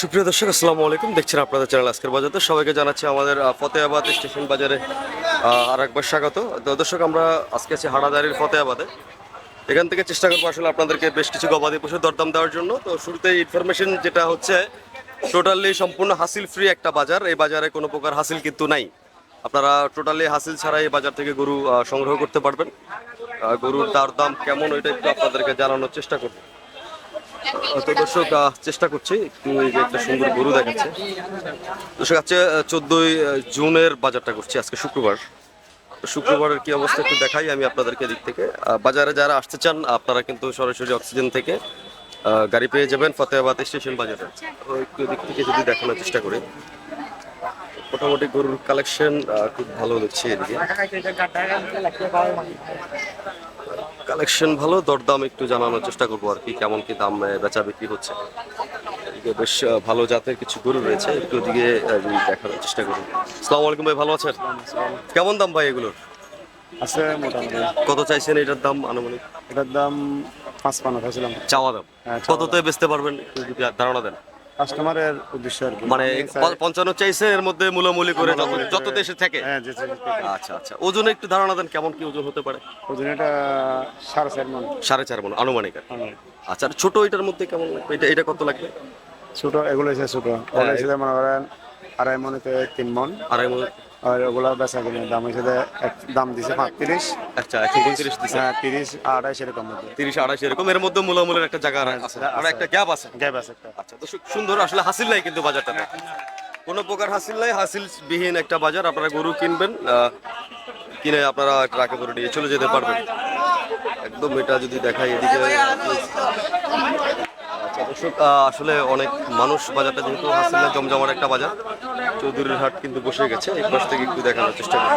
সুপ্রিয় দর্শক, আসসালামু আলাইকুম। দেখছেন আপনাদের চ্যানেল আজকের বাজারে। সবাইকে জানাচ্ছি আমাদের ফতেহাবাদ স্টেশন বাজারে আর একবার স্বাগত। তো দর্শক, আমরা আজকে আছি হাড়াদারির ফতেহাবাদে। এখান থেকে চেষ্টা করব আসলে আপনাদেরকে বেশ কিছু গবাদি পশুর দরদাম দেওয়ার জন্য। তো শুরুতে ইনফরমেশন যেটা হচ্ছে টোটালি সম্পূর্ণ হাসিল ফ্রি একটা বাজার। এই বাজারে কোনো প্রকার হাসিল কিন্তু নাই। আপনারা টোটালি হাসিল ছাড়া এই বাজার থেকে গরু সংগ্রহ করতে পারবেন। গরুর দরদাম কেমন, ওইটা একটু আপনাদেরকে জানানোর চেষ্টা করব। তো দর্শক চেষ্টা করছি একটু একটা সুন্দর গরু দেখাচ্ছে। দর্শক, আজকে চোদ্দই জুনের বাজারটা করছি, আজকে শুক্রবার। শুক্রবারের কি অবস্থা একটু দেখাই, আমি আপনাদেরকে দিক থেকে। বাজারে যারা আসতে চান, আপনারা কিন্তু সরাসরি অক্সিজেন থেকে গাড়ি পেয়ে যাবেন ফতেহাবাদ স্টেশন বাজারে। একটু দিক থেকে যদি দেখানোর চেষ্টা করি, মোটামুটি গরুর কালেকশন খুব ভালো দেখছি এদিকে। কালেকশন ভালো দরদাম একটু জানানোর চেষ্টা করব আর কি কেমন কি দাম বেচা বিক্রি হচ্ছে। এদিকে বেশ ভালো জাতের কিছু গরু রয়েছে একটু দিকে দেখানোর চেষ্টা করুন আসসালামু আলাইকুম ভাই ভালো আছেন? কেমন দাম ভাই এগুলোর? আছে মোটামুটি। কত চাইছেন এটার দাম আনুমানিক? এটার দাম পাঁচ খাইছিলাম চাওয়া দাম। হ্যাঁ, কততে বেচতে পারবেন ধারণা দেন। কাস্টমারের উদ্দেশ্য আর মানে পঞ্চান্ন চাইছে এর মধ্যে মূলামূলি করে যত- যত দেশে থেকে। হ্যাঁ যে আচ্ছা আচ্ছা। ওজনে একটু ধারণা দেন কেমন কি ওজন হতে পারে? ওজন এটা সাড়ে চার মন। সাড়ে চার মন আনুমানিক। হ্যাঁ। আচ্ছা ছোট এটার মধ্যে কেমন লাগবে? এটা এটা কত লাগবে? ছোট এগুলো ছোট। ওগুলো এসে মনে করেন আড়াই মনেতে তিন মন। আড়াই মন আর ওগুলা বেচা কিনে। দাম হিসেবে দাম দিছে পাঁচত্রিশ আচ্ছা একশো পঁয়ত্রিশ দিচ্ছে হ্যাঁ তিরিশ আড়াইশ এরকম মধ্যে। তিরিশ আড়াইশ এরকম। এর মধ্যে মূলামূলের একটা জায়গা আছে। আর একটা গ্যাপ আছে? গ্যাপ আছে একটা। আচ্ছা তো সুন্দর আসলে হাসিল নাই কিন্তু বাজারটাতে। কোনো প্রকার হাসিল নাই হাসিল বিহীন একটা বাজার। আপনারা গরু কিনবেন আহ, কিনে আপনারা ট্রাকে করে নিয়ে চলে যেতে পারবেন। একদম এটা যদি দেখাই এদিকে। আচ্ছা দর্শক আসলে অনেক মানুষ বাজারটা যেহেতু হাসিল নাই জমজমার একটা বাজার চৌধুরীর হাট কিন্তু বসে গেছে। এই পাশ থেকে একটু দেখানোর চেষ্টা করি।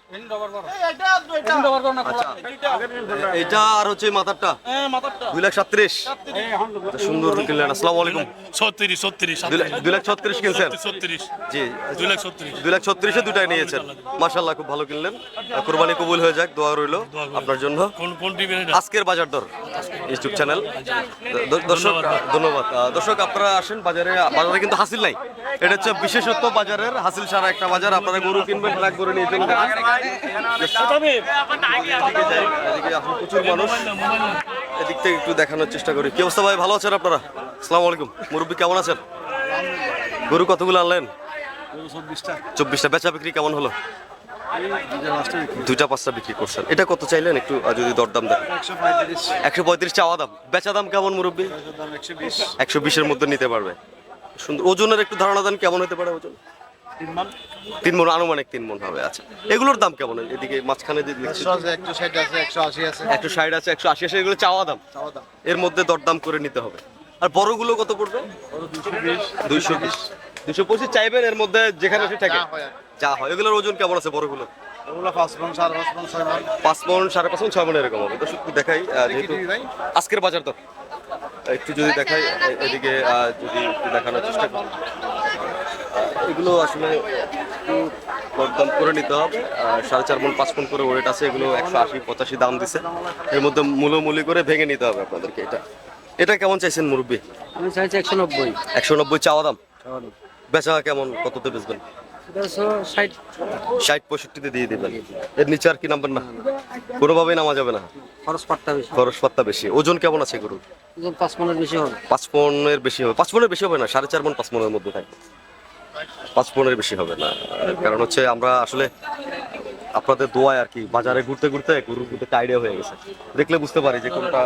এটা আর হচ্ছে মাথারটা। দুই লাখ সাতত্রিশ। সুন্দর কিনলেন আসসালামু আলাইকুম। ছত্রিশ ছত্রিশ দুই লাখ- ছত্রিশ কিনছেন? জি। দুই লাখ ছত্রিশ। দুই লাখ ছত্রিশে দুটাই নিয়েছেন। মাশাল্লাহ খুব ভালো কিনলেন। কোরবানি কবুল হয়ে যাক দোয়া রইল আপনার জন্য। কোন কোন টিমের আজকের বাজার দর ইউটিউব চ্যানেল দর্শক ধন্যবাদ। দর্শক আপনারা আসেন বাজারে বাজারে কিন্তু হাসিল নাই। এটা হচ্ছে বিশেষত্ব বাজারের হাসিল ছাড়া একটা বাজার। আপনারা গরু কিনবেন ট্রাক করে নিয়ে প্রচুর মানুষ এদিক থেকে একটু দেখানোর চেষ্টা করি। কি অবস্থা ভাই ভালো আছেন আপনারা? আসসালামু আলাইকুম। মুরব্বী কেমন আছেন? গরু কতগুলো আনলেন? চব্বিশটা। বেচা বিক্রি কেমন হলো? দুইটা পাঁচটা বিক্রি করছেন। এটা কত চাইলেন একটু যদি দরদাম দেন? একশো পঁয়ত্রিশ চাওয়া দাম। বেচা দাম কেমন মুরব্বী? একশো বিশের মধ্যে নিতে পারবে। সুন্দর। ওজনের একটু ধারণা দেন কেমন হতে পারে ওজন? তিন মন আনুমানিক তিন মন হবে আচ্ছা। এগুলোর দাম কেমন? এদিকে মাঝখানে একশো ষাট আছে একশো আশি আছে। একশো ষাট আছে একশো আশি আছে এগুলো চাওয়া দাম? এর মধ্যে দরদাম করে নিতে হবে। আর বড়গুলো কত পড়বে? দুইশো বিশ। দুইশো পঁচিশ চাইবেন এর মধ্যে যেখানে সে থাকে যা হয় এগুলোর ওজন কেমন আছে বড়গুলো? পাঁচ মন সাড়ে পাঁচ মন ছয় মন। এরকম হবে। তো শুধু দেখাই যেহেতু আজকের বাজার তো একটু যদি দেখাই এদিকে যদি দেখানোর চেষ্টা করি। এগুলো আসলে একটু দরদাম করে নিতে হবে। সাড়ে চার মন পাঁচ মন করে ওয়েট আছে এগুলো একশো আশি পঁচাশি দাম দিছে। এর মধ্যে মূলমূলি করে ভেঙে নিতে হবে আপনাদেরকে এটা। এটা কেমন চাইছেন মুরব্বী? আমি চাইছি একশো নব্বই। একশো নব্বই চাওয়া দাম? বেচা কেমন কততে বেচবেন? ষাট। ষাট পঁয়ষট্টিতে দিয়ে দিবেন। এর নিচে আর কি নাম্বার না? কোনোভাবেই নামা যাবে না। খরচ পাট্টা বেশি। খরচ পাত্তা বেশি। ওজন কেমন আছে গরুর? ওজন পাঁচ মনের বেশি হবে। পাঁচ পনেরো বেশি হবে। পাঁচ পনেরো বেশি হবে না? সাড়ে চার মন পাঁচ মনের মধ্যে থাকে। পাঁচ পনেরো বেশি হবে না। কারণ হচ্ছে আমরা আসলে আপনাদের দোয়ায় আর কি বাজারে ঘুরতে ঘুরতে গরুর ঘুরতে আইডিয়া হয়ে গেছে। দেখলে বুঝতে পারি যে কোনটা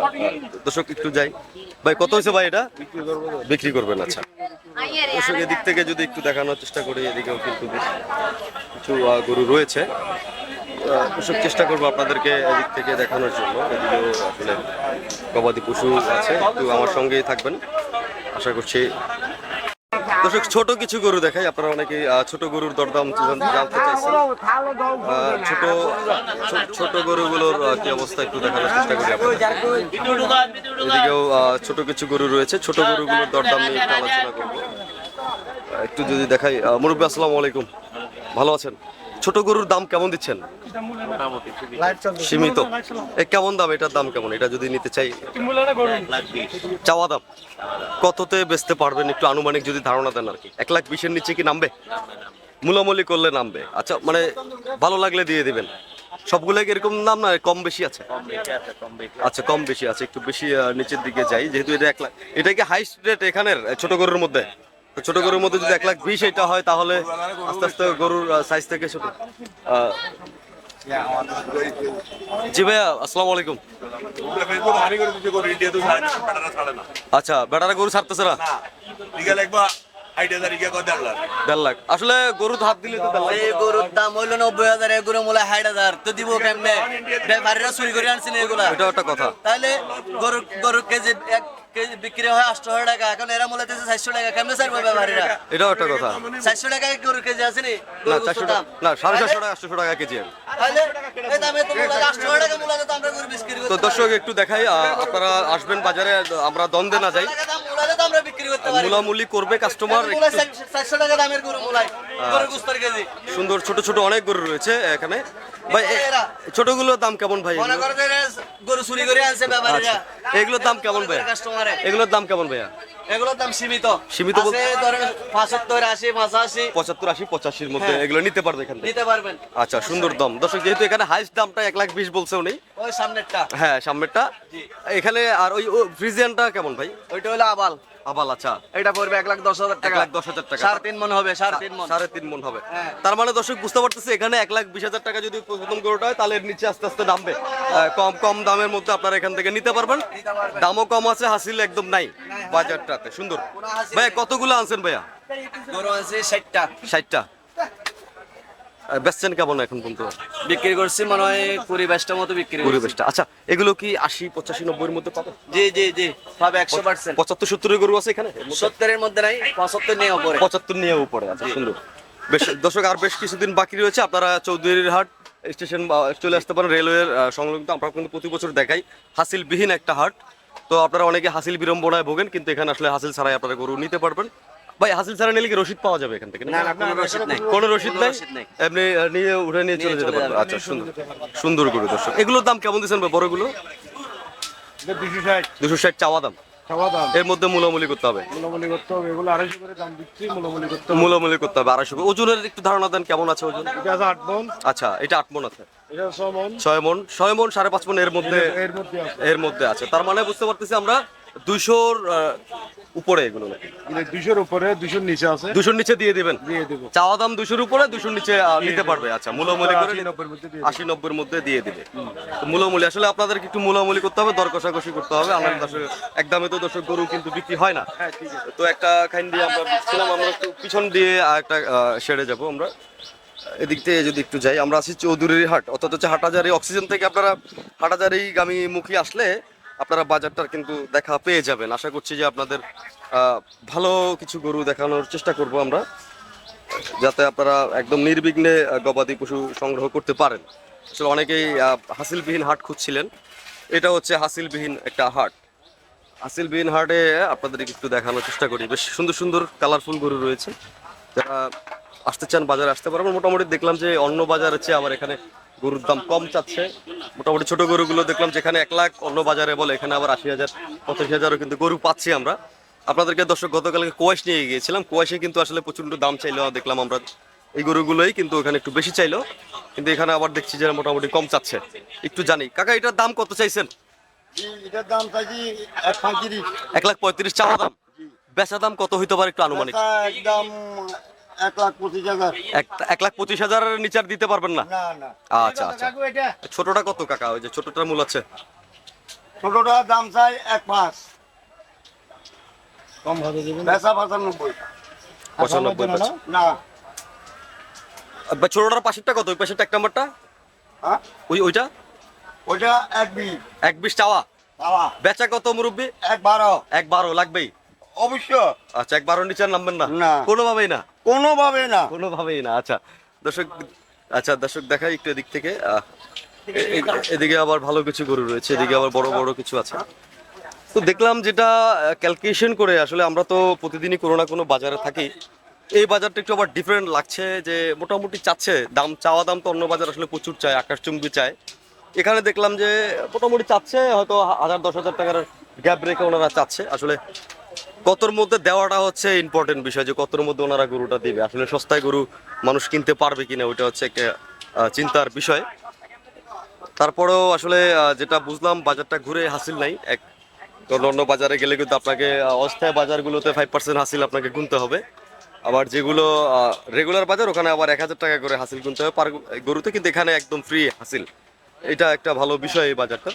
দর্শক একটু যাই। ভাই কত হয়েছে ভাই এটা? বিক্রি করবেন আচ্ছা। দর্শক এদিক থেকে যদি একটু দেখানোর চেষ্টা করি এদিকেও কিন্তু বেশ কিছু গরু রয়েছে। দর্শক চেষ্টা করব আপনাদেরকে এদিক থেকে দেখানোর জন্য। এদিকেও আসলে গবাদি পশু আছে একটু আমার সঙ্গেই থাকবেন। আশা করছি দর্শক, ছোট কিছু গরু দেখাই। আপনারা অনেকে ছোট গরুর দরদাম জানতে চাইছেন। ছোট ছোট গরুগুলোর কি অবস্থা একটু দেখানোর চেষ্টা করি এদিকেও ছোট কিছু গরু রয়েছে। ছোট গরুগুলোর দরদাম নিয়ে একটু আলোচনা করব। একটু যদি দেখাই। মুরব্বী, আসসালামু আলাইকুম। ভালো আছেন? ছোট গরুর দাম কেমন দিচ্ছেন? সীমিত। এ কেমন দাম? এটার দাম কেমন? এটা যদি নিতে চাই। চাওয়া দাম? কততে বেচতে পারবেন? একটু আনুমানিক যদি ধারণা দেন আর কি। এক লাখ বিশের নিচে কি নামবে? মূলামূলি করলে নামবে। আচ্ছা মানে ভালো লাগলে দিয়ে দিবেন। সবগুলো কি এরকম দাম না? কম বেশি আছে? আচ্ছা কম বেশি আছে। একটু বেশি নিচের দিকে যাই। যেহেতু এটা এক লাখ এটা কি হাইস্ট রেট এখানের ছোট গরুর মধ্যে? ছোট গরুর মধ্যে যদি এক লাখ বিশ এটা হয় তাহলে আস্তে আস্তে গরুর সাইজ থেকে ছোট। জি ভাইয়া আসসালামু আলাইকুম। আচ্ছা বেটারা গরু ছাড়তেছে না? দেড় লাখ। আসলে গরু হাত দিলে তো এই গরুর দাম হইল নব্বই হাজার এই গরু মূল্য ষাট হাজার। তো দিব কেমনে? ব্যাপারীরা চুরি করে আনছেন এগুলা। এটাও একটা কথা। তাহলে গরু গরু কেজি এক কেজি বিক্রি হয় আটশো টাকা। এখন এরা দিচ্ছে চারশো টাকা। কেমনে ছাড়বে ব্যাপারীরা এটাও একটা কথা। চারশো টাকা গরু কেজি নি? না চারশো টাকা না সাড়ে চারশো টাকা আটশো টাকা তো দর্শক একটু দেখাই আপনারা আসবেন বাজারে আমরা দ্বন্দ্বে না যাই। মুলামুলি করবে কাস্টমার কেজি। সুন্দর ছোট ছোট অনেক গরু রয়েছে এখানে। ভাই ছোটগুলোর দাম কেমন ভাই? মনে করো যে গরু চুরি করে আনছে ব্যাপারীরা। এগুলোর দাম কেমন কাস্টমারে এগুলোর দাম কেমন ভাইয়া? এগুলোর দাম সীমিত। সীমিত মধ্যে হ্যাঁ। এগুলো নিতে পারবে এখান থেকে? নিতে পারবেন। আচ্ছা সুন্দর দাম। দর্শক যেহেতু এখানে হাইস্ট দামটা এক লাখ বিশ বলছে উনি। ওই সামনেরটা। হ্যাঁ সামনেরটা। এখানে আর ওই ফ্রিজিয়ানটা কেমন ভাই? ওইটা হলো আবাল। আবাল আচ্ছা। এটা পড়বে এক লাখ দশ হাজার টাকা। লাখ দশ হাজার টাকা। সাড়ে তিন মন হবে সাড়ে তিন মন। সাড়ে তিন মন হবে। হ্যাঁ। তার মানে দর্শক বুঝতে পারতেছে এখানে এক লাখ বিশ হাজার টাকা যদি প্রথম গরুটা হয় তাহলে এর নিচে আস্তে আস্তে নামবে। কম কম দামের মধ্যে আপনারা এখান থেকে নিতে পারবেন। দামও কম আছে হাসিল একদম নাই বাজারটাতে। সুন্দর। ভাইয়া। কতগুলো আনছেন ভাইয়া? গরু আছে ষাটটা। ষাটটা। বেচছেন কেমন এখন পর্যন্ত? বিক্রি করছি মনে হয় কুড়ি মতো বিক্রি করছি। পরিবেশটা আচ্ছা এগুলো কি আশি পঁচাশি নব্বইয়ের মধ্যে পাবে জি জি জি পাবে একশো পার্সেন্ট। পঁচাত্তর সত্তরের গরু আছে এখানে? সত্তরের মধ্যে নাই পঁচাত্তর নিয়ে উপরে পঁচাত্তর নিয়ে উপরে আচ্ছা সুন্দর। বেশ দর্শক আর বেশ কিছুদিন বাকি রয়েছে আপনারা চৌধুরীর হাট স্টেশন চলে আসতে পারেন রেলওয়ের সংলগ্ন আমরা কিন্তু প্রতি বছর দেখাই হাসিলবিহীন একটা হাট। তো আপনারা অনেকে হাসিল বিড়ম্বনায় ভোগেন কিন্তু এখানে আসলে হাসিল ছাড়াই আপনারা গরু নিতে পারবেন। ভাই হাসিল ছাড়া নিলে কি রসিদ পাওয়া যাবে এখান থেকে? না না কোনো রসিদ নাই। কোনো রসিদ নাই? আহ, নিয়ে উঠে নিয়ে চলে যেতে চলে পারবে। যাবে। আচ্ছা সুন্দর। সুন্দর গরু দর্শক। এগুলোর দাম কেমন দিচ্ছেন ভাই বড়গুলো? দুশো ষাট। দুশো ষাট চাওয়া দাম। এর মধ্যে মূলামূলি করতে হবে। মূলামূলি করতে হবে এগুলো আড়াইশো করে দাম দিচ্ছি মূলামূলি করতে হবে। মূলামূলি করতে হবে আড়াইশো ওজনের একটু ধারণা দেন কেমন আছে ওজন? এটা আছে আট মন। আচ্ছা এটা আট মন আছে। ছয় মন। ছয় মন সাড়ে পাঁচ মন এর মধ্যে আছে। এর মধ্যে আছে। তার মানে বুঝতে পারতেছি আমরা দুইশোর উপরে এগুলো নাকি? দুশোর উপরে দুশোর নিচে আছে। দুশোর নিচে দিয়ে দিবেন? দিয়ে দেবো। চাওয়া দাম দুশোর উপরে দুশোর নিচে নিতে পারবে। আচ্ছা মূলামূলি করে আশি নব্বইয়ের মধ্যে দিয়ে দিবে। তো মূলামূলি আসলে আপনাদের একটু মূলামূলি করতে হবে দর কষাকষি করতে হবে। আমার দর্শক একদমে তো দর্শক গরু কিন্তু বিক্রি হয় না। হ্যাঁ ঠিক আছে। তো একটা খাইন দিয়ে আমরা ছিলাম আমরা একটু পিছন দিয়ে একটা সেরে যাব আমরা। এদিক থেকে যদি একটু যাই আমরা আছি চৌধুরীর হাট। অর্থাৎ হচ্ছে হাটাজারি অক্সিজেন থেকে আপনারা হাটাজারি গামী মুখী আসলে আপনারা বাজারটার কিন্তু দেখা পেয়ে যাবেন। আশা করছি যে আপনাদের ভালো কিছু গরু দেখানোর চেষ্টা করব আমরা, যাতে আপনারা একদম নির্বিঘ্নে গবাদি পশু সংগ্রহ করতে পারেন। আসলে অনেকেই হাসিলবিহীন হাট খুঁজছিলেন। এটা হচ্ছে হাসিলবিহীন একটা হাট। হাসিলবিহীন হাটে আপনাদের একটু দেখানোর চেষ্টা করি। বেশ সুন্দর সুন্দর কালারফুল গরু রয়েছে। যারা আসতে চান, বাজারে আসতে পারবেন। মোটামুটি দেখলাম যে অন্য বাজার চেয়ে আমার এখানে গরুর দাম কম চাচ্ছে। মোটামুটি ছোট গরুগুলো দেখলাম যেখানে এক লাখ অন্য বাজারে বলে এখানে আবার আশি হাজার পঁচাশি হাজারও কিন্তু গরু পাচ্ছি আমরা। আপনাদেরকে দর্শক গতকালকে কোয়াশ নিয়ে গিয়েছিলাম। কোয়াশে কিন্তু আসলে প্রচণ্ড দাম চাইলো দেখলাম আমরা এই গরুগুলোই কিন্তু ওখানে একটু বেশি চাইলো। কিন্তু এখানে আবার দেখছি যে মোটামুটি কম চাচ্ছে। একটু জানি। কাকা এটার দাম কত চাইছেন? এটার দাম চাইছি এক এক লাখ পঁয়ত্রিশ চাওয়া দাম। বেচা দাম কত হইতে পারে একটু আনুমানিক? একদম এক লাখ পঁচিশ হাজার। এক লাখ পঁচিশ হাজারের নিচে আর দিতে পারবেন না? না না। আচ্ছা আচ্ছা। ছোটটা কত কাকা? ওই যে ছোটটার মূল আছে। ছোটটা দাম চাই এক পাঁচ। কম ভাবে বেচা পঁচানব্বই। পঁচানব্বই না। ছোটটার পাশেরটা কত? ওই পাশেরটা এক নাম্বারটা? হ্যাঁ? ওই ওইটা? ওইটা এক বিশ। এক বিশ চাওয়া? বাবা বেচা কত মুরব্বী? এক বারো। এক বারো লাগবেই। অবশ্য আচ্ছা নিচে নামবেন না? না। কোনোভাবেই না? কোনোভাবে না। কোনোভাবেই না আচ্ছা। দর্শক আচ্ছা দর্শক দেখাই একটু এদিক থেকে। এদিকে আবার ভালো কিছু গরু রয়েছে এদিকে আবার বড় বড় কিছু আছে। তো দেখলাম যেটা ক্যালকুলেশন করে আসলে আমরা তো প্রতিদিনই কোনো না কোনো বাজারে থাকি। এই বাজারটা একটু আবার ডিফারেন্ট লাগছে যে মোটামুটি চাচ্ছে। দাম চাওয়া দাম তো অন্য বাজার আসলে প্রচুর চায় আকাশচুম্বী চায়। এখানে দেখলাম যে মোটামুটি চাচ্ছে হয়তো হাজার দশ হাজার টাকার গ্যাপ রেখে ওনারা চাচ্ছে। আসলে কতর মধ্যে দেওয়াটা হচ্ছে ইম্পর্টেন্ট বিষয় যে কতর মধ্যে ওনারা গরুটা দিবে? আসলে সস্তায় গরু মানুষ কিনতে পারবে কিনা ওইটা হচ্ছে একটা চিন্তার বিষয়। তারপরেও আসলে যেটা বুঝলাম, বাজারটা ঘুরে হাসিল নাই। এক অন্য বাজারে গেলে কিন্তু আপনাকে অস্থায়ী বাজারগুলোতে ফাইভ পার্সেন্ট হাসিল আপনাকে গুনতে হবে। আবার যেগুলো রেগুলার বাজার, ওখানে আবার এক হাজার টাকা করে হাসিল গুনতে হবে। পার গরুতে কিন্তু এখানে একদম ফ্রি হাসিল। এটা একটা ভালো বিষয় এই বাজারটা।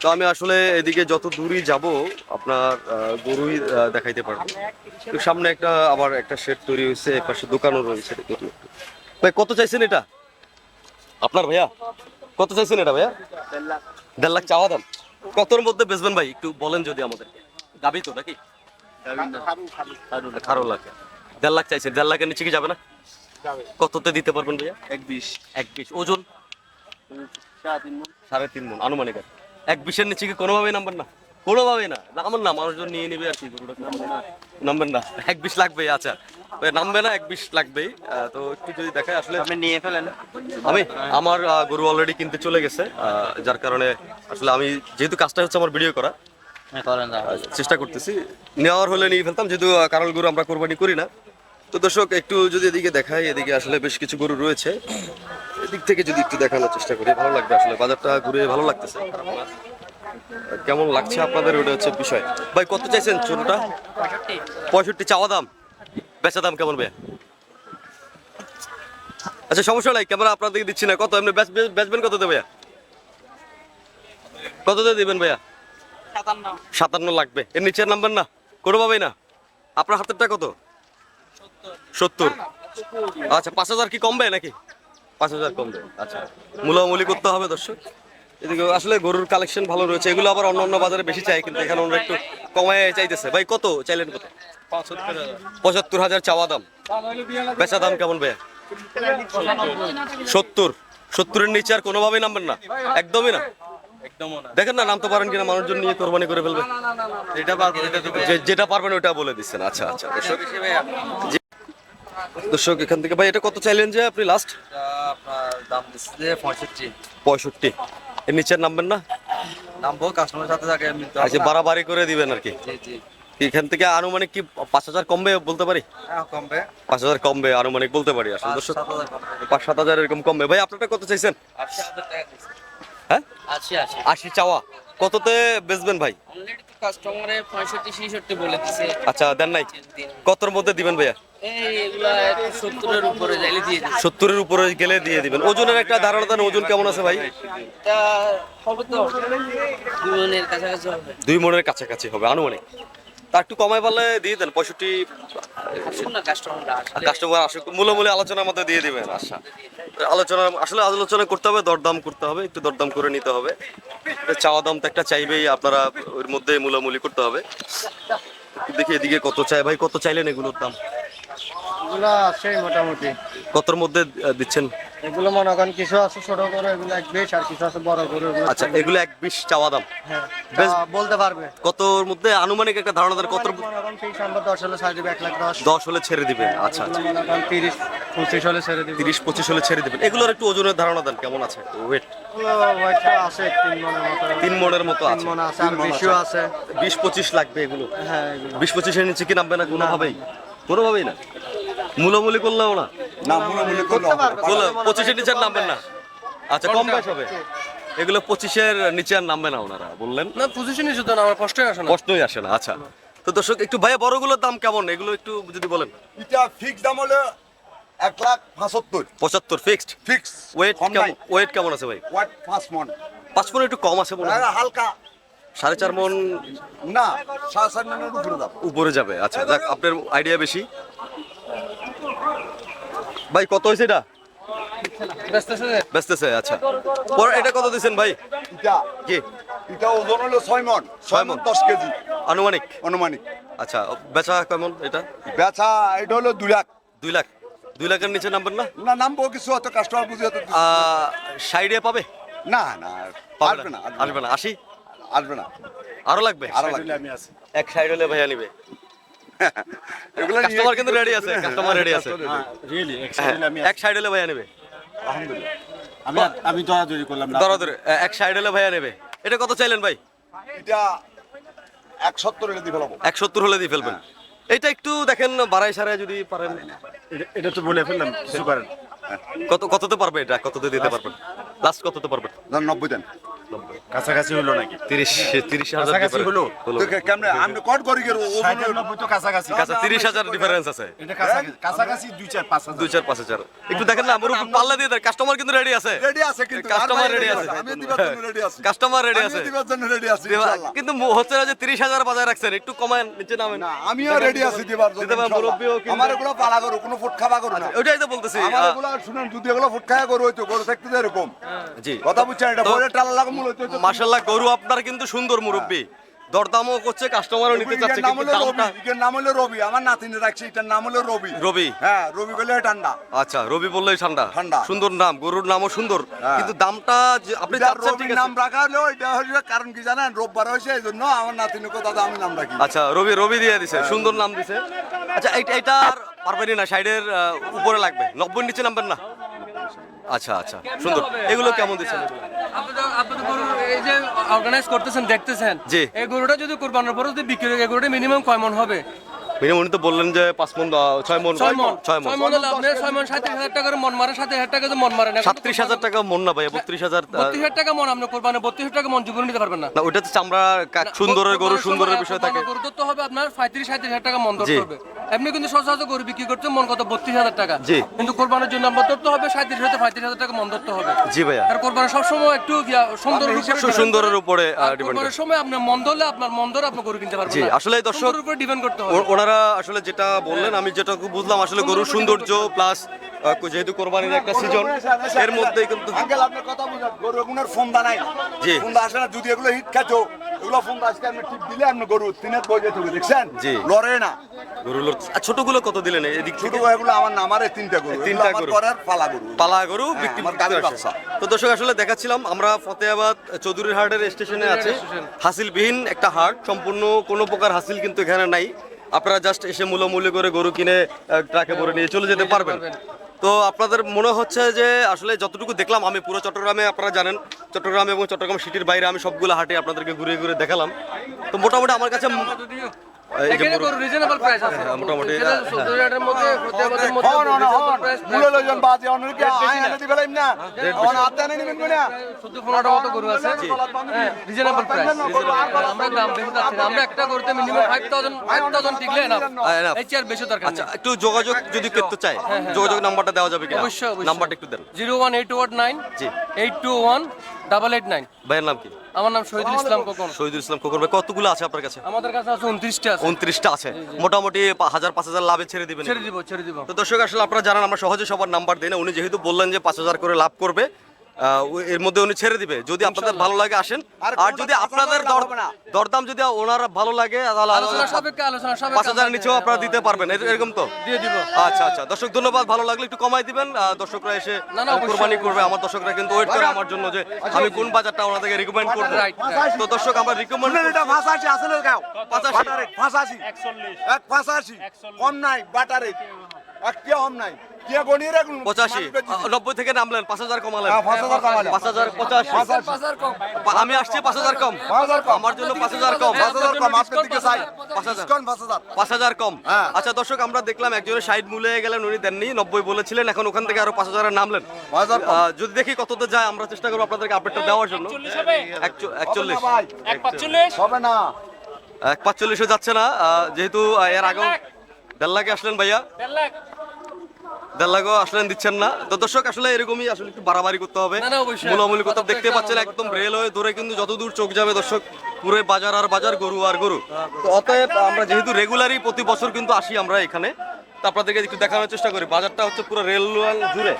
তো আমি আসলে এদিকে যত দূরই যাব আপনার গরুই দেখাইতে পারব। তো সামনে একটা আবার একটা শেড তৈরি হয়েছে পাশে দোকানও রয়েছে। ভাই কত চাইছেন এটা? আপনার ভাইয়া? কত চাইছেন এটা ভাইয়া? দেড় লাখ চাওয়া দাম কতর মধ্যে বেচবেন ভাই? একটু বলেন যদি আমাদের গাবি তো নাকি? আঠারো লাখ। দেড় লাখ চাইছেন। দেড় লাখের নিচে কি যাবে না? কততে দিতে পারবেন ভাইয়া? এক বিশ। এক বিশ। ওজন? সাড়ে তিন মন। আনুমানিক। এক বিশের নিচে কি কোনোভাবেই নামবেন না? কোনোভাবেই না। নামবেন না মানুষজন নিয়ে নিবে আর কি গরুটা। নামবেন না। এক বিশ লাগবে আচ্ছা। নামবে না এক বিশ লাগবেই তো একটু যদি দেখায় আসলে আপনি নিয়ে ফেলেন। আমি আমার গরু অলরেডি কিনতে চলে গেছে যার কারণে আসলে আমি যেহেতু কাজটা হচ্ছে আমার ভিডিও করা চেষ্টা করতেছি। নেওয়ার হলে নিয়ে ফেলতাম যেহেতু কারল গরু আমরা কোরবানি করি না। তো দর্শক একটু যদি এদিকে দেখাই এদিকে আসলে বেশ কিছু গরু রয়েছে। এদিক থেকে যদি একটু দেখানোর চেষ্টা করি, ভালো লাগবে আসলে, বাজারটা ঘুরে ভালো লাগতেছে। কেমন লাগছে আপনাদের? ওটা হচ্ছে বিষয়। ভাই, কত চাইছেন ছোটটা পঁয়ষট্টি। চাওয়া দাম? বেচা দাম কেমন ভাই আচ্ছা সমস্যা নাই, ক্যামেরা আপনাদেরকে দিচ্ছি না। কত এমনি বেচ- বেচ- বেচবেন কত দেবে কত দিয়ে দিবেন ভাইয়া? সাতান্ন লাগবে। এর নিচে নাম্বার না? কোনোভাবেই না। আপনার হাতেরটা কত? সত্তর। আচ্ছা পাঁচ হাজার কি কমবে নাকি? পাঁচ হাজার কমবে আচ্ছা। মূলামূলি করতে হবে দর্শক। এদিকে আসলে গরুর কালেকশন ভালো রয়েছে। এগুলো আবার অন্য অন্য বাজারে বেশি চাই কিন্তু এখানে ওরা একটু কমায় চাইতেছে। ভাই কত চাইলেন কত? পঁচাত্তর হাজার চাওয়া দাম। বেচা দাম কেমন ভাইয়া? সত্তর। সত্তরের নিচে আর কোনোভাবেই নামবেন না। একদমই না? দেখেন না নামতে পারেন কিনা মানুষজন নিয়ে কোরবানি করে ফেলবে। যেটা পারবেন ওটা বলে দিচ্ছেন। আচ্ছা আচ্ছা। দর্শক দর্শক এখান থেকে ভাই এটা কত চাইলেন যে আপনি লাস্ট আপনার দাম দিচ্ছে পঁয়ষট্টি। পঁয়ষট্টি। এর নিচে নামবেন না? নামবো কাস্টমারের সাথে থাকে আচ্ছা বাড়াবাড়ি করে দিবেন আর কি। জি জি। এখান থেকে আনুমানিক কি পাঁচ হাজার কমবে বলতে পারি? হ্যাঁ কমবে। পাঁচ হাজার কমবে আনুমানিক বলতে পারি আসলে। পাঁচ দর্শক সাত হাজার পাঁচ সাত হাজার এরকম কমবে। ভাই আপনারটা কত চাইছেন? হ্যাঁ? আশি আশি। আশি চাওয়া। কততে বেচবেন ভাই? কাস্টমারে পঁয়ষট্টি ছেষট্টি বলে দিছে। আচ্ছা দেন নাই। কতর মধ্যে দিবেন ভাইয়া? সত্তরের উপরে গেলে দিয়ে দিবেন। ওজনের একটা ধারণা দেন, ওজন কেমন আছে ভাই? দুই মনের কাছাকাছি হবে, আনুমানিক। তা একটু পারলে দিয়ে দেন, পঁয়ষট্টি কাস্টমার আসুক মূল্য মূল্য আলোচনার মধ্যে দিয়ে দিবেন আচ্ছা। আলোচনা, আসলে আলোচনা করতে হবে, দরদাম করতে হবে, একটু দরদাম করে নিতে হবে। চাওয়া দাম তো একটা চাইবেই, আপনারা ওর মধ্যে মূলামূলি করতে হবে। দেখি এদিকে কত চাই ভাই, কত চাইলেন এগুলোর দাম? এগুলো আছে মোটামুটি। কতর মধ্যে দিচ্ছেন? এগুলো মনে করেন কিছু আছে ছোট করে এগুলো এক বেশ আর কিছু আছে বড় করে আচ্ছা এগুলো এক বিশ চাওয়া দাম? হ্যাঁ বেশ- বলতে পারবে। কতর মধ্যে? আনুমানিক একটা ধারণা দেন কত মনে করেন তিরিশ নম্বর দশ হলে ছাড় দিবে এক লাখ দশ। দশ হলে ছেড়ে দিবেন আচ্ছা আচ্ছা তিরিশ পঁচিশ হলে ছেড়ে তিরিশ পঁচিশ হলে ছেড়ে দিবেন। এগুলোর একটু ওজনের ধারণা দেন কেমন আছে? ওয়েট। আছে তিন মনের মতো। আছে। মন আছে আর বেশিও আছে। বিশ পঁচিশ লাগবে এগুলো। হ্যাঁ এগুলো। বিশ পঁচিশের নিচে কি নামবে না কোনোভাবেই? কোনোভাবেই না? মূলামূলি করলেও না। না মনে করতে পারবে। বলো, পঁচিশের নিচে নামবেন না। আচ্ছা কম বেশ হবে। এগুলো পঁচিশের নিচে আর নামবে না ওনারা বললেন। না পজিশনই শুধু না আমার কষ্টই আসে না। প্রশ্নই আসে না আচ্ছা। তো দর্শক একটু ভাইয়া বড়গুলোর দাম কেমন? এগুলো একটু যদি বলেন। এটা ফিক্স দাম হলো এক লাখ পঁচাত্তর। পঁচাত্তর ফিক্সড ফিক্স ওয়েট কম নাই। ওয়েট কেমন আছে ভাই? ওয়াট পাঁচ মন। পাঁচ মন একটু কম আছে মনে হয়। হালকা। সাড়ে চার মন না সাড়ে চার মনের উপরে দাম। উপরে যাবে। আচ্ছা যাক আপনার আইডিয়া বেশি। ভাই কত হয়েছে এটা? বেচতেছে। আচ্ছা। পরে এটা কত দিচ্ছেন ভাই? এটা কি এটা ওজন হলো ছয় মন। ছয় মন। দশ কেজি। আনুমানিক? অনুমানিক আচ্ছা বেচা কেমন এটা? বেচা এটা হলো দুই লাখ। দুই লাখ। দুই লাখের নিচে নামবেন না? না নামবো কিছু হয়তো কাস্টমার বুঝে হয়তো সাইডে পাবে? না না আসবে না। আসবে না। আসি আসবে না। আরও লাগবে? আরও লাগবে। এক সাইড হলে ভাইয়া নিবে। এগুলো নিয়ে কাস্টমার কিন্তু রেডি আছে কাস্টমার রেডি আছে। রিয়েলি হ্যাঁ, এক সাইড হলে ভাইয়া নেবে। আমি আমি দরাদরি করলাম না। ধরে এক সাইড হলে ভাইয়া নেবে। এটা কত চাইলেন ভাই? এটা এক সত্তর এলে দিয়ে ফেলাবো। এক হলে দিয়ে ফেলবেন। এটা একটু দেখেন বাড়াই সারাই যদি পারেন। এটা- তো বলে ফেললাম কিছু করেন। কত কততে পারবে এটা? কততে দিতে পারবেন? লাস্ট কততে পারবেন? ধর নব্বই দেন। কাছাকাছি হলো নাকি? তিরিশ তিরিশ হাজার কাছাকাছি হলো? হলো। তো কে- কেমনে? আমি কট করি গেল ষাট আর নব্বই তো কাছাকাছি। আচ্ছা তিরিশ হাজার ডিফারেন্স আছে। এটা কাছাকাছি কাছাকাছি দুই চার পাঁচ হাজার। দুই চার পাঁচ হাজার। একটু দেখেন না আমার উপর পাল্লা দিয়ে দেন। কাস্টমার কিন্তু রেডি আছে। রেডি আছে কিন্তু। কাস্টমার রেডি আছে। আমি দিবার জন্য রেডি আছি। কাস্টমার রেডি আছে। দিবার জন্য রেডি আছি কিন্তু হচ্ছে না যে তিরিশ হাজার বাজায় রাখছেন। একটু কমায় নিচে নামেন। না আমিও রেডি আছি দিবার জন্য আমার এগুলো পালা করো কোনো ফুট করো না। ওইটাই তো বলতেছি। আমার এগুলো শুনুন যদি এগুলো ফুট খাওয়া করো হইতো গরু থাকতে এরকম। জি। কথা বুঝছেন এটা বলে টালা মাশাল্লাহ গরু আপনার কিন্তু সুন্দর মুরব্বী। দরদামও করছে কাস্টমারও নিতে চাচ্ছে নাম কিন্তু হলো রবি দামটা এটার নাম হলো রবি আমার নাতিনে রাখছি এটার নাম হলো রবি। রবি? হ্যাঁ রবি বলে ঠান্ডা। আচ্ছা রবি বললেই ঠান্ডা। ঠান্ডা। সুন্দর নাম গরুর নামও সুন্দর। হ্যাঁ। কিন্তু দামটা আপনি চাচ্ছেন ঠিক আছে। নাম রাখা হলো এটা হলো কারণ কি জানেন? রোববার হয়েছে এই জন্য আমার নাতিনুকে দাদা আমি নাম রাখি। আচ্ছা রবি রবি দিয়ে দিছে সুন্দর নাম দিছে। আচ্ছা এটা আর পারবেনই না সাইডের উপরে লাগবে। নব্বই নিচে নামবেন না। আচ্ছা আচ্ছা। সুন্দর। এগুলো কেমন দিচ্ছেন? এই যে অর্গানাইজ করতেছেন দেখতেছেন। জি। এই গরুটা যদি কোরবানোর পরে যদি বিক্রি হয় গরুটা মিনিমাম কয় মন হবে? মিনিমাম উনি তো বললেন যে পাঁচ মন ছয় মন ছয় মন। ছয় মন। ছয় মন মন সাঁত্রিশ হাজার টাকার মন মারে সাত হাজার টাকা মন মারে না। সাতত্রিশ হাজার টাকা মন না ভাই বত্রিশ হাজার বত্রিশ হাজার টাকা মন আপনি কোরবানি বত্রিশ হাজার টাকা মন জীবন নিতে পারবেন না। ওটা তো চামড়া সুন্দরের গরু সুন্দরের বিষয় থাকে। গরু তো হবে আপনার পঁয়ত্রিশ সাঁত্রিশ হাজার টাকা মন। ধরতে হবে। এমনি কিন্তু সচরাচর গরু বিক্রি করতে মন কত বত্রিশ হাজার টাকা। জি। কিন্তু কোরবানির জন্য আমরা ধরতে হবে সাঁত্রিশ হাজার পঁয়ত্রিশ হাজার টাকা মন ধরতে হবে। জি ভাইয়া। আর কোরবানি সবসময় একটু ইয়া, সুন্দরের উপরে কোরবানির সময় আপনার মন ধরলে আপনার মন ধরে আপনি গরু কিনতে পারবেন জি, আসলে দর্শক- উপরে ডিপেন্ড করতে হবে। ওনারা আসলে যেটা বললেন আমি যেটুকু বুঝলাম আসলে গরুর সৌন্দর্য প্লাস যেহেতু কোরবানির একটা সিজন এর মধ্যেই কিন্তু আঙ্কেল আপনার কথা বুঝান গরু এগুলোর ফোনদা নাই জি। ফোনদা আসে না যদি এগুলো হিট খাতো এগুলো ফোনদা আজকে আপনি টিপ দিলে আপনি গরু তিনের বইতে থাকবে দেখছেন? জি। লড়ে না। গরুগুলোর ছোটগুলো কত দিলেন? এদিক ছোট এগুলো আমার নামারে তিনটা গরু। তিনটা তিনটা গরু। গরু। করার পালা গরু। পালা গরু হ্যাঁ, বিক্রি আমার করতে গাভীর আসে। বাচ্চা। তো দর্শক আসলে দেখাচ্ছিলাম আমরা ফতেহাবাদ চৌধুরী হাটের স্টেশনে আছে। হাসিলবিহীন একটা হাট। সম্পূর্ণ কোনো প্রকার হাসিল কিন্তু এখানে নাই। আপনারা জাস্ট এসে মূল্যমূল্য করে গরু কিনে ট্রাকে ভরে নিয়ে চলে যেতে পারবেন। তো আপনাদের মনে হচ্ছে যে আসলে যতটুকু দেখলাম, আমি পুরো চট্টগ্রামে আপনারা জানেন, চট্টগ্রাম এবং চট্টগ্রাম সিটির বাইরে আমি সবগুলো হাটে আপনাদেরকে ঘুরে ঘুরে দেখালাম। তো মোটামুটি আমার কাছে এই যে এখানে গরু- গরু রিজনেবল প্রাইস আছে? হ্যাঁ, মোটামুটি, এখানে হ্যাঁ। গরু আছে। হ্যাঁ একটা একটু যোগাযোগ যদি করতে চায় যোগাযোগ নাম্বারটা দেওয়া যাবে অবশ্যই নাম্বারটা একটু দেন। Zero one eight one nine eight two one double eight nine ভাইয়ের নাম কি? আমার নাম শহীদুল ইসলাম কোকন শহীদুল ইসলাম কোকন ভাই কতগুলো আছে আপনার কাছে? আমাদের কাছে আছে উনত্রিশটা আছে। উনত্রিশটা আছে। মোটামুটি হাজার পাঁচ হাজার লাভে ছেড়ে দিবেন ছেড়ে দিব ছেড়ে দিব। তো দর্শক আসলে আপনারা জানান আমরা সহজে সবার নাম্বার দিই না। উনি যেহেতু বললেন যে পাঁচ হাজার করে লাভ করবে এর মধ্যে উনি ছেড়ে দিবে। যদি আপনাদের ভালো লাগে আসেন। আর যদি আপনাদের দরদাম যদি ওনারা ভালো লাগে তাহলে আলোচনা সাপেক্ষে আলোচনা সাপেক্ষে পাঁচ হাজার নিচেও আপনারা দিতে পারবেন। এরকম তো? দিয়ে দিব। আচ্ছা আচ্ছা। দর্শক ধন্যবাদ। ভালো লাগলে একটু কমাই দিবেন। দর্শকরা এসে কোরবানি করবে। আমার দর্শকরা কিন্তু ওয়েট করে আমার জন্য যে আমি কোন বাজারটা ওনাদেরকে রিকমেন্ড করব. তো দর্শক আমরা রিকমেন্ড এটা আসলে গাও এক কম নাই বাটারে। এক টিয়া কম নাই? পঁচাশি নব্বই থেকে নামলেন পাঁচ হাজার কমালেন হ্যাঁ, পাঁচ হাজার পাঁচ হাজার পঁচাশি আমি আসছি পাঁচ হাজার কম। আমার জন্য পাঁচ হাজার কম পাঁচ হাজার কম হ্যাঁ। আচ্ছা দর্শক আমরা দেখলাম একজনের ষাট মূলে গেলেন উনি দেননি নব্বই বলেছিলেন এখন ওখান থেকে আরও পাঁচ হাজারে নামলেন যদি দেখি কততে যায় আমরা চেষ্টা করব আপনাদেরকে আপডেটটা দেওয়ার জন্য একচল্লিশ হবে না এক পাঁচচল্লিশে যাচ্ছে না আহ, যেহেতু এর আগেও দেড় লাখে আসলেন ভাইয়া দেড় লাখও আসলে দিচ্ছেন না। তো দর্শক আসলে এরকমই আসলে একটু বাড়াবাড়ি করতে হবে। মূলামূলি কথা দেখতে পাচ্ছেন একদম রেল হয়ে রেলওয়ে ধরে কিন্তু যত দূর চোখ যাবে দর্শক পুরো বাজার আর বাজার গরু আর গরু। তো অতএব আমরা যেহেতু রেগুলারই প্রতি বছর কিন্তু আসি আমরা এখানে তো আপনাদেরকে একটু দেখানোর চেষ্টা করি। বাজারটা হচ্ছে পুরো রেল লাইন জুড়ে।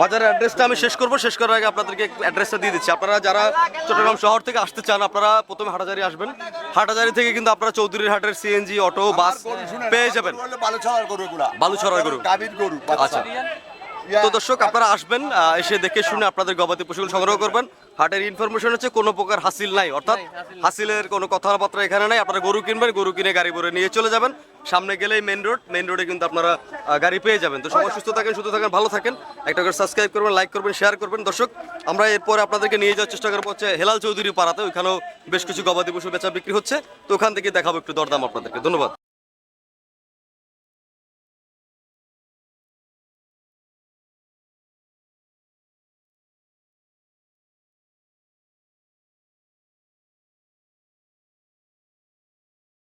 বাজারের অ্যাড্রেসটা আমি শেষ করব। শেষ করার আগে আপনাদেরকে অ্যাড্রেসটা দিয়ে দিচ্ছি। আপনারা যারা চট্টগ্রাম শহর থেকে আসতে চান আপনারা প্রথমে হাটাজারি আসবেন। হাটাজারি থেকে কিন্তু আপনারা চৌধুরীর হাটের সিএনজি অটো বাস পেয়ে যাবেন। বালুছড়ার ছড়ার গরু বালুছড়ার গরু। আচ্ছা। তো দর্শক আপনারা আসবেন এসে দেখে শুনে আপনাদের গবাদি পশুগুলো সংগ্রহ করবেন। হাটের ইনফরমেশন হচ্ছে কোনো প্রকার হাসিল নাই অর্থাৎ হাসিলের কোনো কথাবার্তা এখানে নাই। আপনারা গরু কিনবেন গরু কিনে গাড়ি ভরে নিয়ে চলে যাবেন। সামনে গেলেই মেন রোড মেন রোডে কিন্তু আপনারা গাড়ি পেয়ে যাবেন। তো সবাই সুস্থ থাকেন সুস্থ থাকেন ভালো থাকেন। একটা করে সাবস্ক্রাইব করবেন লাইক করবেন শেয়ার করবেন। দর্শক আমরা এরপরে আপনাদেরকে নিয়ে যাওয়ার চেষ্টা করব হচ্ছে হেলাল চৌধুরী পাড়াতে। ওইখানেও বেশ কিছু গবাদি পশু বেচা বিক্রি হচ্ছে। তো ওখান থেকে দেখাবো একটু দরদাম আপনাদেরকে। ধন্যবাদ।